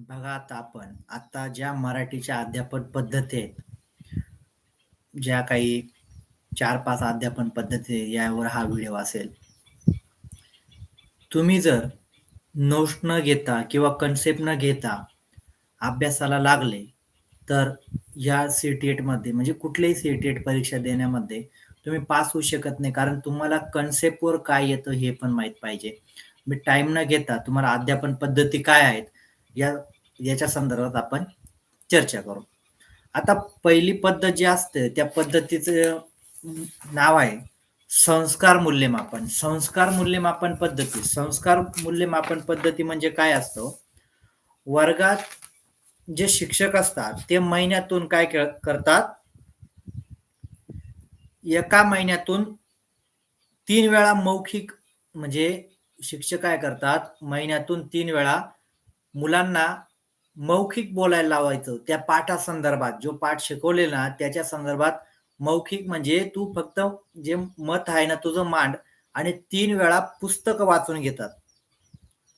बघा आता आपण. आता ज्या मराठीच्या अध्यापन पद्धती आहेत ज्या काही चार पाच अध्यापन पद्धती यावर हा व्हिडिओ असेल. तुम्ही जर नोट्स न घेता किंवा कन्सेप्ट न घेता अभ्यासाला लागले तर या टी एटमध्ये म्हणजे कुठल्याही एट परीक्षा देण्यामध्ये तुम्ही पास होऊ शकत नाही कारण तुम्हाला कन्सेप्टवर काय येतं हे पण माहीत पाहिजे. मी टाईम न घेता तुम्हाला अध्यापन पद्धती काय आहेत या याच्या संदर्भात आपण चर्चा करू. आता पहिली पद्धत जी असते त्या पद्धतीचं नाव आहे संस्कार मूल्यमापन. संस्कार मूल्यमापन पद्धती. संस्कार मूल्यमापन पद्धती म्हणजे काय असतं? वर्गात जे शिक्षक असतात ते महिन्यातून काय करतात? एका महिन्यातून तीन वेळा मौखिक म्हणजे शिक्षक काय करतात? महिन्यातून तीन वेळा मुलांना मौखिक बोलायला लावायचं. त्या पाठासंदर्भात जो पाठ शिकवलेला त्याच्या संदर्भात मौखिक म्हणजे तू फक्त जे मत आहे ना तुझं मांड आणि तीन वेळा पुस्तक वाचून घेतात.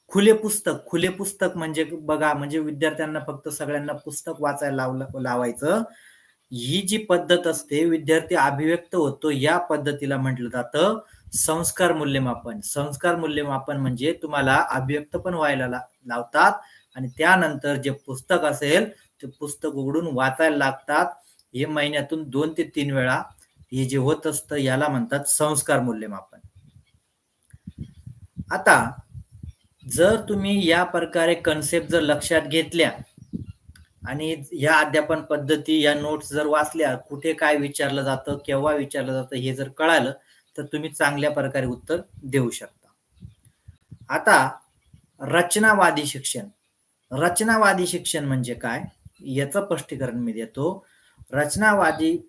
खुले पुस्तक खुले पुस्तक म्हणजे बघा म्हणजे विद्यार्थ्यांना फक्त सगळ्यांना पुस्तक वाचायला लावलं लावायचं. ही जी पद्धत असते विद्यार्थी अभिव्यक्त होतो या पद्धतीला म्हटलं जातं. संस्कार मूल्यमापन. संस्कार मूल्यमापन म्हणजे तुम्हाला अभिव्यक्त पण व्हायला लावतात आणि त्यानंतर जे पुस्तक असेल ते पुस्तक उघडून वाचायला लागतात. हे महिन्यातून दोन ते तीन वेळा हे जे होत असतं याला म्हणतात संस्कार मूल्यमापन. आता जर तुम्ही या प्रकारे कन्सेप्ट जर लक्षात घेतल्या आणि या अध्यापन पद्धती या नोट्स जर वाचल्या कुठे काय विचारलं जातं केव्हा विचारलं जातं हे जर कळालं तर तुम्ही चांगल्या प्रकारे उत्तर देऊ शकता. आता रचनावादी शिक्षण. रचनावादी शिक्षण म्हणजे काय? याचं स्पष्टीकरण मी देतो. रचनावादी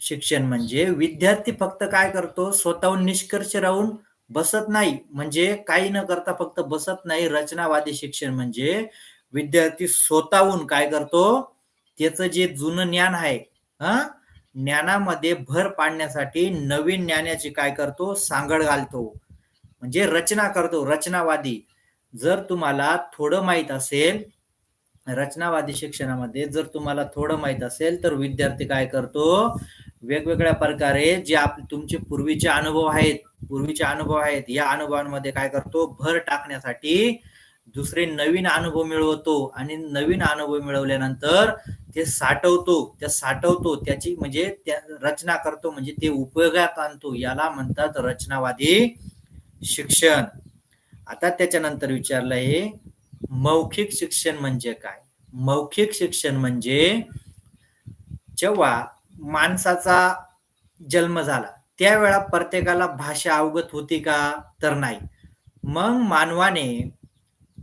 शिक्षण म्हणजे विद्यार्थी फक्त काय करतो? स्वतःहून निष्कर्ष राहून बसत नाही. म्हणजे काही न करता फक्त बसत नाही. रचनावादी शिक्षण म्हणजे विद्यार्थी स्वतःहून काय करतो? त्याचं जे जुनं ज्ञान आहे हा? ज्ञानामध्ये भर पाडण्यासाठी नवीन ज्ञानाची काय करतो? सांगड घालतो. म्हणजे रचना करतो रचनावादी. जर तुम्हाला थोडं माहीत असेल रचनावादी शिक्षणामध्ये जर तुम्हाला थोडं माहीत असेल तर विद्यार्थी काय करतो? वेगवेगळ्या प्रकारे जे आप तुमचे पूर्वीचे अनुभव आहेत पूर्वीचे अनुभव आहेत या अनुभवांमध्ये काय करतो? भर टाकण्यासाठी दुसरे नवीन अनुभव मिळवतो. आणि नवीन अनुभव मिळवल्यानंतर ते साठवतो त्या साठवतो त्याची म्हणजे त्या रचना करतो म्हणजे ते उपयोगात आणतो याला म्हणतात रचनावादी शिक्षण. आता त्याच्यानंतर विचारलं हे मौखिक शिक्षण म्हणजे काय? मौखिक शिक्षण म्हणजे जेव्हा माणसाचा जन्म झाला त्यावेळा प्रत्येकाला भाषा अवगत होती का? तर नाही. मग मानवाने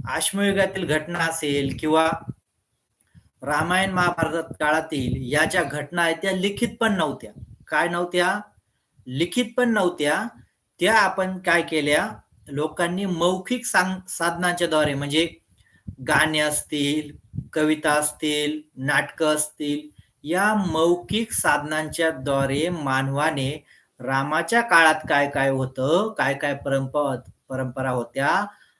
आश्मयुगातील घटना असेल किंवा रामायण महाभारत काळातील या ज्या घटना आहेत त्या लिखित पण नव्हत्या. काय नव्हत्या? लिखित पण नव्हत्या. त्या आपण काय केल्या? लोकांनी मौखिक सांग साधनांच्या द्वारे म्हणजे गाणे असतील कविता असतील नाटकं असतील या मौखिक साधनांच्या द्वारे मानवाने रामाच्या काळात काय काय होतं काय काय परंपरा परंपरा होत्या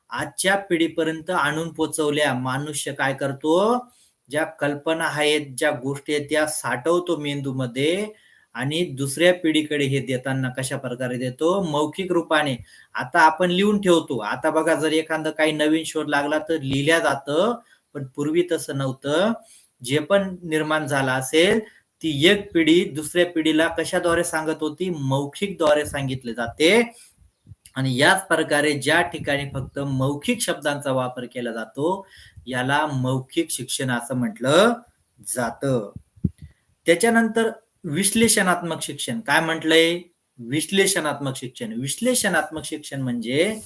आजच्या पिढीपर्यंत आणून पोचवल्या. मनुष्य काय करतो? ज्या कल्पना आहेत ज्या गोष्टी आहेत त्या साठवतो मेंदूमध्ये आणि दुसऱ्या पिढीकडे हे देताना कशा प्रकारे देतो? मौखिक रूपाने. आता आपण लिहून ठेवतो. आता बघा जर एखादं काही नवीन शोध लागला तर लिहिल्या जातं पण पूर्वी तसं नव्हतं. जे पण निर्माण झाला असेल ती एक पिढी दुसऱ्या पिढीला कशाद्वारे सांगत होती? मौखिकद्वारे सांगितले जाते. आणि याच प्रकारे ज्या ठिकाणी फक्त मौखिक शब्दांचा वापर केला जातो याला मौखिक शिक्षण असं म्हटलं जातं. त्याच्यानंतर विश्लेषणात्मक शिक्षण. काय म्हटलंय? विश्लेषणात्मक शिक्षण. विश्लेषणात्मक शिक्षण म्हणजे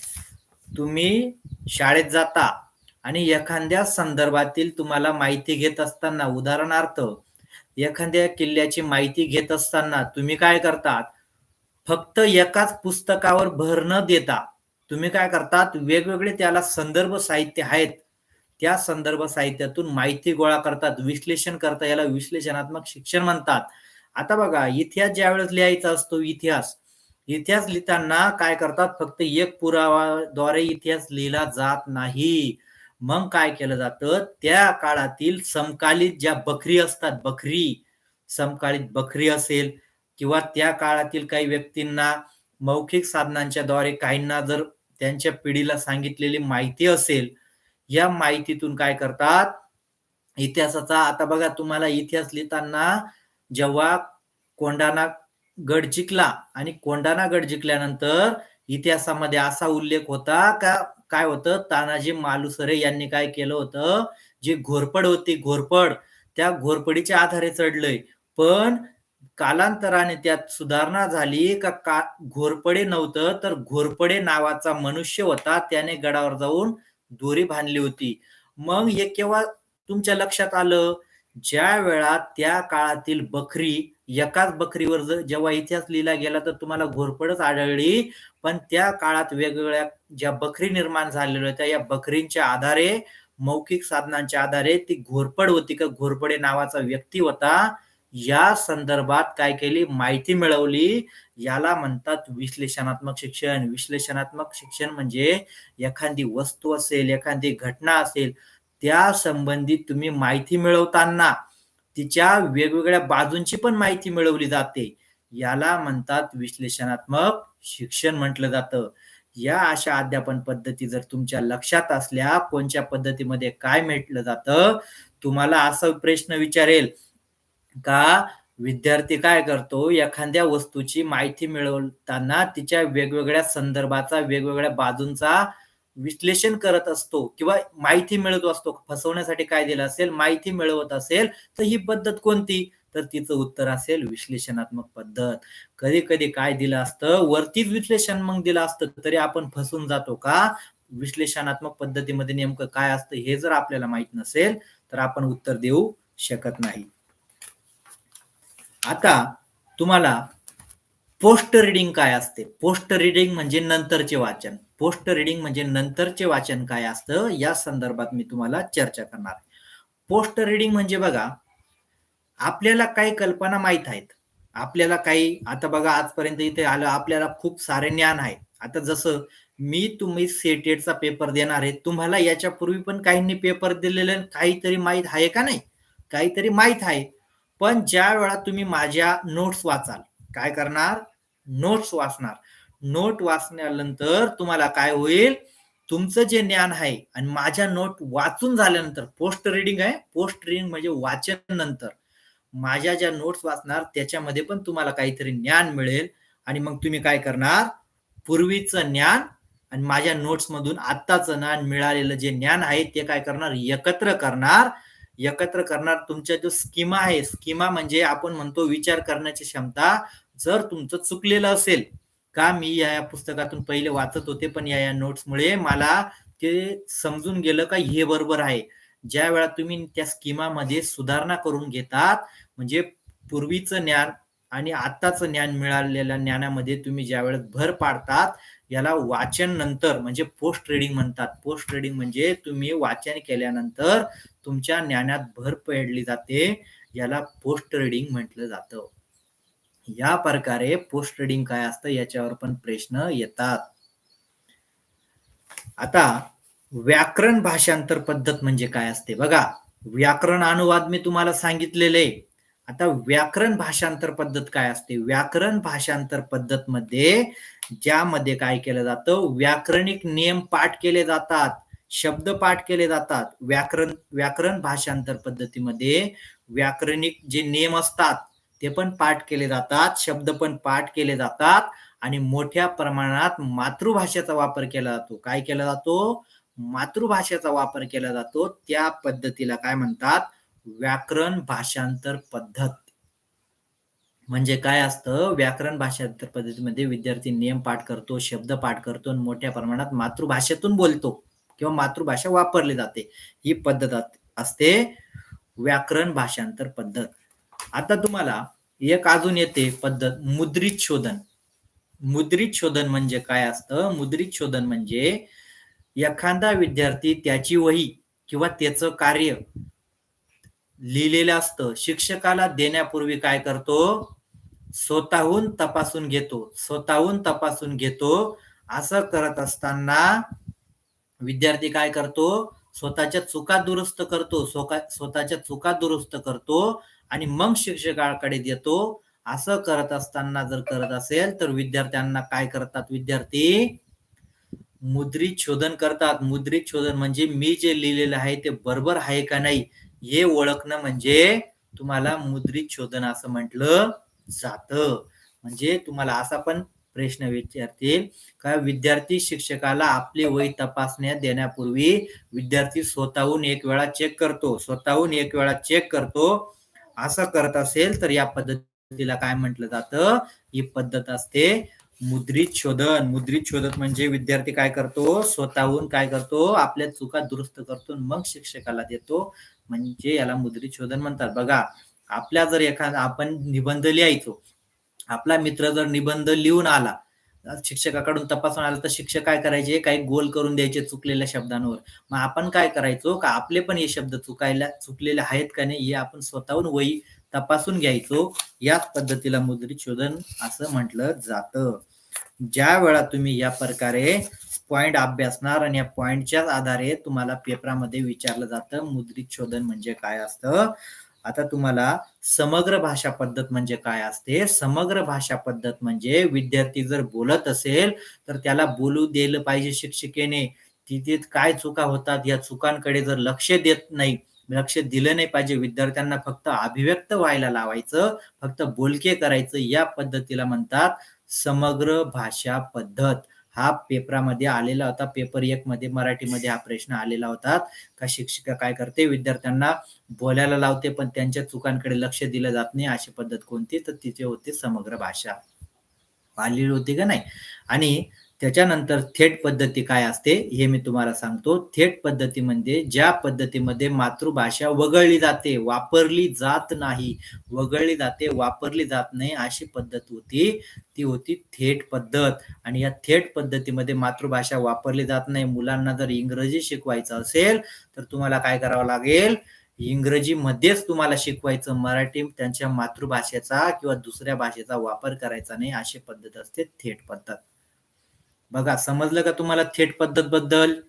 तुम्ही शाळेत जाता आणि एखाद्या संदर्भातील तुम्हाला माहिती घेत असताना उदाहरणार्थ एखाद्या किल्ल्याची माहिती घेत असताना तुम्ही काय करतात? फक्त एकाच पुस्तकावर भर न देता तुम्ही काय करतात? वेगवेगळे त्याला संदर्भ साहित्य आहेत. त्या संदर्भ साहित्यातून माहिती गोळा करतात विश्लेषण करतात याला विश्लेषणात्मक शिक्षण म्हणतात. आता बघा इतिहास ज्या वेळेस लिहायचा असतो इतिहास. इतिहास लिहिताना काय करतात? फक्त एक पुरावाद्वारे इतिहास लिहिला जात नाही. मग काय केलं जातं? त्या काळातील समकालीन ज्या बखरी असतात बखरी समकालीन बखरी असेल किंवा त्या काळातील काही व्यक्तींना मौखिक साधनांच्या द्वारे काहींना जर त्यांच्या पिढीला सांगितलेली माहिती असेल या माहितीतून काय करतात? इतिहासाचा आता बघा तुम्हाला इतिहास लिहिताना जेव्हा कोंढाणा गड जिंकला आणि कोंढाणा गड जिंकल्यानंतर इतिहासामध्ये असा उल्लेख होता का? काय होतं? तानाजी मालुसरे यांनी काय केलं होतं? जी घोरपड होती घोरपड त्या घोरपडीच्या आधारे चढलंय. पण कालांतराने त्यात सुधारणा झाली का? का? घोरपडे नव्हतं तर घोरपडे नावाचा मनुष्य होता. त्याने गडावर जाऊन दोरी बांधली होती. मग हे केव्हा तुमच्या लक्षात आलं? ज्या वेळा त्या काळातील बकरी एकाच बकरीवर जर जेव्हा इतिहास लिहिला गेला तर तुम्हाला घोरपडच आढळली. पण त्या काळात वेगवेगळ्या ज्या बकरी निर्माण झालेल्या होत्या या बकरींच्या आधारे मौखिक साधनांच्या आधारे ती घोरपड होती का? घोरपडे नावाचा व्यक्ती होता. या संदर्भात काय केली? माहिती मिळवली. याला म्हणतात विश्लेषणात्मक शिक्षण. विश्लेषणात्मक शिक्षण म्हणजे एखादी वस्तू असेल एखादी घटना असेल त्या संबंधित तुम्ही माहिती मिळवताना तिच्या वेगवेगळ्या बाजूंची पण माहिती मिळवली जाते. याला म्हणतात विश्लेषणात्मक शिक्षण म्हटलं जातं. या अशा अध्यापन पद्धती जर तुमच्या लक्षात असल्या कोणत्या पद्धतीमध्ये काय म्हटलं जातं? तुम्हाला असा प्रश्न विचारेल का विद्यार्थी काय करतो? एखाद्या वस्तूची माहिती मिळवताना तिच्या वेगवेगळ्या संदर्भाचा वेगवेगळ्या बाजूंचा विश्लेषण करत असतो किंवा माहिती मिळत असतो. फसवण्यासाठी काय दिलं असेल? माहिती मिळवत असेल तर ही पद्धत कोणती? तर तिचं उत्तर असेल विश्लेषणात्मक पद्धत. कधी कधी काय दिलं असतं? वरतीच विश्लेषण मग दिलं असतं तरी आपण फसून जातो का? विश्लेषणात्मक पद्धतीमध्ये नेमकं काय असतं हे जर आपल्याला माहीत नसेल तर आपण उत्तर देऊ शकत नाही. आता तुम्हाला पोस्ट रिडिंग काय असते? पोस्ट रिडिंग म्हणजे नंतरचे वाचन. पोस्ट रिडिंग म्हणजे नंतरचे वाचन काय असतं? या संदर्भात मी तुम्हाला चर्चा करणार पोस्ट रिडिंग म्हणजे बघा आपल्याला काही कल्पना माहीत आहेत. आपल्याला काही आता बघा आजपर्यंत इथे आलं आपल्याला खूप सारे ज्ञान आहे. आता जसं मी तुम्ही सेटेडचा पेपर देणार आहे तुम्हाला याच्यापूर्वी पण काहींनी पेपर दिलेले काहीतरी माहीत आहे का नाही? काहीतरी माहीत आहे. पण ज्या वेळा तुम्ही माझ्या नोट्स वाचाल काय करणार? नोट्स वाचणार. नोट वाचल्यानंतर तुम्हाला काय होईल? तुमचं जे ज्ञान आहे आणि माझ्या नोट वाचून झाल्यानंतर पोस्ट रिडिंग आहे. पोस्ट रिडिंग म्हणजे वाचन नंतर माझ्या ज्या नोट्स वाचणार त्याच्यामध्ये पण तुम्हाला काहीतरी ज्ञान मिळेल. आणि मग तुम्ही काय करणार? पूर्वीचं ज्ञान आणि माझ्या नोट्स मधून आत्ताचं ज्ञान मिळालेलं जे ज्ञान आहे ते काय करणार? एकत्र करणार. एकत्र करणार तुमच्या जो स्कीमा आहे स्कीमा म्हणजे आपण म्हणतो विचार करण्याची क्षमता जर तुमचं चुकलेलं असेल का मी या या पुस्तकातून पहिले वाचत होते पण या या नोट्समुळे मला ते समजून गेलं का हे बरोबर आहे. ज्या वेळा तुम्ही त्या स्कीमामध्ये सुधारणा करून घेतात म्हणजे पूर्वीचं ज्ञान आणि आत्ताचं ज्ञान मिळालेल्या ज्ञानामध्ये तुम्ही ज्या वेळेस भर पाडतात याला वाचन नंतर म्हणजे पोस्ट ट्रेडिंग म्हणतात. पोस्ट ट्रेडिंग म्हणजे तुम्ही वाचन केल्यानंतर तुमच्या ज्ञानात भर पडली जाते. याला पोस्ट ट्रेडिंग म्हटलं जातं. या प्रकारे पोस्ट ट्रेडिंग काय असतं याच्यावर पण प्रश्न येतात. आता व्याकरण भाषांतर पद्धत म्हणजे काय असते? बघा व्याकरण अनुवाद मी तुम्हाला सांगितलेले. आता व्याकरण भाषांतर पद्धत काय असते? व्याकरण भाषांतर पद्धत मध्ये ज्यामध्ये काय केलं जातं? व्याकरणिक नियम पाठ केले जातात. शब्द पाठ केले जातात. व्याकरण व्याकरण भाषांतर पद्धतीमध्ये व्याकरणिक जे नियम असतात ते पण पाठ केले जातात. शब्द पण पाठ केले जातात. आणि मोठ्या प्रमाणात मातृभाषेचा वापर केला जातो. काय केला जातो? मातृभाषेचा वापर केला जातो. त्या पद्धतीला काय म्हणतात? व्याकरण भाषांतर पद्धत. म्हणजे काय असतं? व्याकरण भाषांतर पद्धतीमध्ये विद्यार्थी नियम पाठ करतो शब्द पाठ करतो आणि मोठ्या प्रमाणात मातृभाषेतून बोलतो किंवा मातृभाषा वापरली जाते. ही पद्धत असते व्याकरण भाषांतर पद्धत. आता तुम्हाला एक अजून येते पद्धत मुद्रित शोधन. मुद्रित शोधन म्हणजे काय असतं? मुद्रित शोधन म्हणजे एखादा विद्यार्थी त्याची वही किंवा त्याचं कार्य लिहिलेलं असतं. शिक्षकाला देण्यापूर्वी काय करतो? स्वतःहून तपासून घेतो स्वतःहून तपासून घेतो. असं करत असताना विद्यार्थी काय करतो? स्वतःच्या चुका दुरुस्त करतो स्वतःच्या चुका दुरुस्त करतो आणि मग शिक्षकाकडे देतो. असं करत असताना जर करत असेल तर विद्यार्थ्यांना काय करतात विद्यार्थी? मुद्रित शोधन करतात. मुद्रित शोधन म्हणजे मी जे लिहिलेलं आहे ते बरोबर आहे का नाही हे ओळखणं म्हणजे तुम्हाला मुद्रित शोधन असं म्हटलं जात. म्हणजे तुम्हाला असा पण प्रश्न विचारतील का विद्यार्थी शिक्षकाला आपली वय तपासण्यात देण्यापूर्वी विद्यार्थी स्वतःहून एक वेळा चेक करतो स्वतःहून एक वेळा चेक करतो. असं करत असेल तर या पद्धतीला काय म्हटलं जातं? ही पद्धत असते मुद्रित शोधन. मुद्रित शोधन म्हणजे विद्यार्थी काय करतो? स्वतःहून काय करतो? आपल्या चुका दुरुस्त करतो मग शिक्षकाला देतो. म्हणजे याला मुद्रित शोधन म्हणतात. बघा आपल्या जर एखादा आपण निबंध लिहायचो आपला मित्र जर निबंध लिहून आला शिक्षकाकडून तपासून आला तर शिक्षक काय करायचे? काही गोल करून द्यायचे चुकलेल्या शब्दांवर. मग आपण काय करायचो का आपले पण हे शब्द चुकायला चुकलेले आहेत का नाही हे आपण स्वतःहून वही तपासून घ्यायचो. याच पद्धतीला मुद्रित शोधन असं म्हटलं जातं. ज्या वेळा तुम्ही या प्रकारे पॉइंट अभ्यासणार आणि या पॉइंटच्याच आधारे तुम्हाला पेपरामध्ये विचारलं जातं मुद्रित शोधन म्हणजे काय असतं? आता तुम्हाला समग्र भाषा पद्धत म्हणजे काय असते? समग्र भाषा पद्धत म्हणजे विद्यार्थी जर बोलत असेल तर त्याला बोलू दिलं पाहिजे शिक्षिकेने. तिथे काय चुका होतात या चुकांकडे जर लक्ष देत नाही लक्ष दिलं नाही पाहिजे विद्यार्थ्यांना फक्त अभिव्यक्त व्हायला लावायचं फक्त बोलके करायचं या पद्धतीला म्हणतात समग्र भाषा पद्धत. हा पेपरामध्ये आलेला होता. पेपर एक मध्ये मराठीमध्ये हा प्रश्न आलेला होता. का शिक्षिका काय करते? विद्यार्थ्यांना बोलायला लावते पण त्यांच्या चुकांकडे लक्ष दिलं जात नाही अशी पद्धत कोणती? तर तिचे होते समग्र भाषा. आलेली होती का नाही? आणि त्याच्यानंतर थेट पद्धती काय असते हे मी तुम्हाला सांगतो. थेट पद्धती म्हणजे ज्या पद्धतीमध्ये मातृभाषा वगळली जाते वापरली जात नाही. वगळली जाते वापरली जात नाही अशी पद्धत होती. ती होती थेट पद्धत. आणि या थेट पद्धतीमध्ये मातृभाषा वापरली जात नाही. मुलांना जर इंग्रजी शिकवायचं असेल तर तुम्हाला काय करावं लागेल? इंग्रजी मध्येच तुम्हाला शिकवायचं. मराठी त्यांच्या मातृभाषेचा किंवा दुसऱ्या भाषेचा वापर करायचा नाही अशी पद्धत असते थेट पद्धत. बघा समजलं का तुम्हाला थेट पद्धत बद्दल?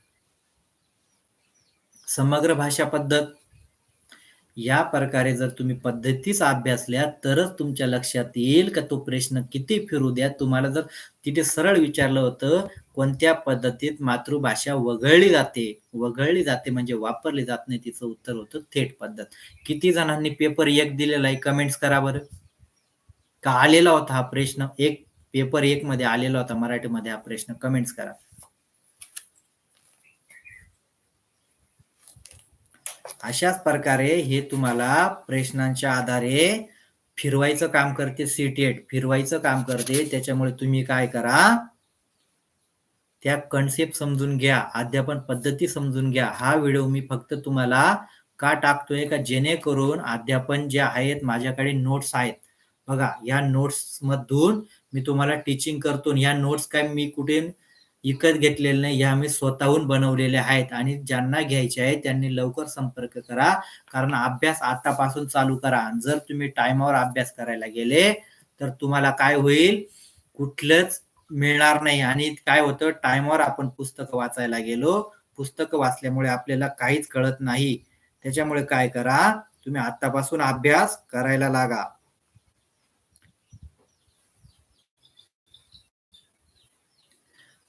समग्र भाषा पद्धत. या प्रकारे जर तुम्ही पद्धतीच अभ्यासल्या तरच तुमच्या लक्षात येईल का तो प्रश्न किती फिरू द्या? तुम्हाला जर तिथे सरळ विचारलं होतं कोणत्या पद्धतीत मातृभाषा वगळली जाते? वगळली जाते म्हणजे वापरली जात नाही तिचं उत्तर होतं थेट पद्धत. किती जणांनी पेपर एक दिलेला आहे कमेंट्स करा बरं. का आलेला होता हा प्रश्न? एक पेपर एक मध्ये आलेला होता मराठीमध्ये हा प्रश्न. कमेंट्स करा. अशाच प्रकारे हे तुम्हाला प्रश्नांच्या आधारे फिरवायचं काम करते सीटेट फिरवायचं काम करते. त्याच्यामुळे तुम्ही काय करा त्या कन्सेप्ट समजून घ्या अध्यापन पद्धती समजून घ्या. हा व्हिडिओ मी फक्त तुम्हाला का टाकतोय का? जेणेकरून अध्यापन जे आहेत माझ्याकडे नोट्स आहेत. बघा या नोट्स मधून मी तुम्हाला टीचिंग करतो या नोट्स काय मी कुठे विकत घेतलेले नाही या मी स्वतःहून बनवलेल्या आहेत आणि ज्यांना घ्यायचे आहे त्यांनी लवकर संपर्क करा. कारण अभ्यास आतापासून चालू करा. जर तुम्ही टायमावर अभ्यास करायला गेले तर तुम्हाला काय होईल? कुठलंच मिळणार नाही. आणि काय होतं? टायमावर आपण पुस्तक वाचायला गेलो. पुस्तक वाचल्यामुळे आपल्याला काहीच कळत नाही. त्याच्यामुळे काय करा? तुम्ही आतापासून अभ्यास करायला लागा.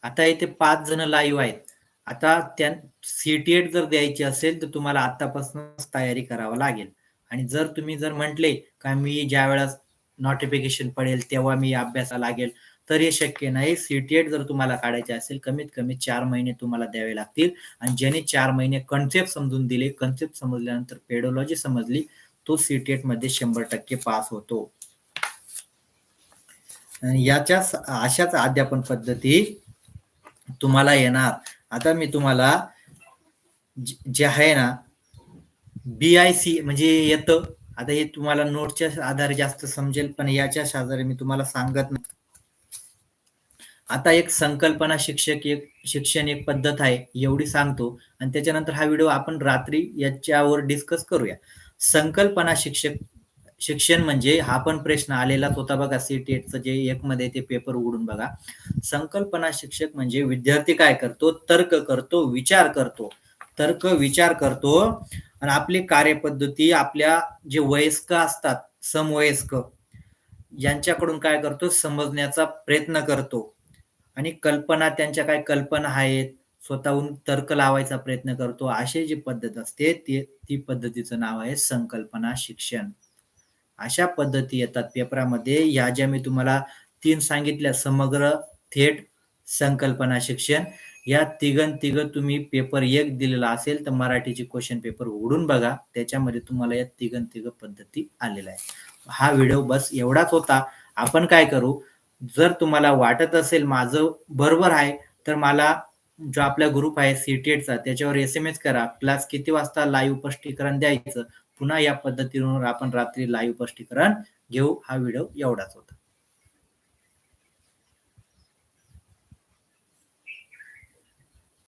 आता इथे पाच जण लाईव्ह आहेत. आता त्या सीटीएट जर द्यायची असेल तर तुम्हाला आतापासूनच तयारी करावं लागेल. आणि जर तुम्ही जर म्हटले का मी ज्या वेळेस नोटिफिकेशन पडेल तेव्हा मी अभ्यासा लागेल तर हे शक्य नाही. सीटीएट जर तुम्हाला काढायचे असेल कमीत कमी चार महिने तुम्हाला द्यावे लागतील. आणि ज्याने चार महिने कन्सेप्ट समजून दिले कन्सेप्ट समजल्यानंतर पेडोलॉजी समजली तो सीटीएटमध्ये शंभर टक्के पास होतो. याच्या अशाच अध्यापन पद्धती तुम्हाला येणार. आता मी तुम्हाला जे आहे ना बी आय सी म्हणजे येतं. आता हे तुम्हाला नोटच्या आधारे जास्त समजेल पण याच्या आधारे मी तुम्हाला सांगत नाही. आता एक संकल्पना शिक्षक एक शिक्षण एक पद्धत आहे एवढी सांगतो. आणि त्याच्यानंतर हा व्हिडिओ आपण रात्री याच्यावर डिस्कस करूया. संकल्पना शिक्षक शिक्षण म्हणजे हा पण प्रश्न आलेलाच होता बघा सीटेटचं जे एक मध्ये ते पेपर उघडून बघा. संकल्पना शिक्षक म्हणजे विद्यार्थी काय करतो? तर्क करतो विचार करतो. तर्क विचार करतो. आणि आपली कार्यपद्धती आपल्या जे वयस्क असतात समवयस्क यांच्याकडून काय करतो? समजण्याचा प्रयत्न करतो. आणि कल्पना त्यांच्या काय कल्पना आहेत? स्वतःहून तर्क लावायचा प्रयत्न करतो. अशी जी पद्धत असते ती ती पद्धतीचं नाव आहे संकल्पना शिक्षण. अशा पद्धती येतात पेपरामध्ये. या ज्या मी तुम्हाला तीन सांगितल्या समग्र थेट संकल्पना शिक्षण या तिघन तिघ तुम्ही पेपर एक दिलेला असेल तर मराठीचे क्वेश्चन पेपर उघडून बघा. त्याच्यामध्ये तुम्हाला या तिघन तिघ पद्धती आलेल्या आहे हा व्हिडिओ बस एवढाच होता. आपण काय करू? जर तुम्हाला वाटत असेल माझं बरोबर आहे तर मला जो आपला ग्रुप आहे सीटेटचा त्याच्यावर एस एम एस करा. क्लास किती वाजता लाईव्ह स्पष्टीकरण द्यायचं? पुन्हा या पद्धतीवर आपण रात्री लाईव्ह स्पष्टीकरण घेऊ हा व्हिडिओ एवढाच होता.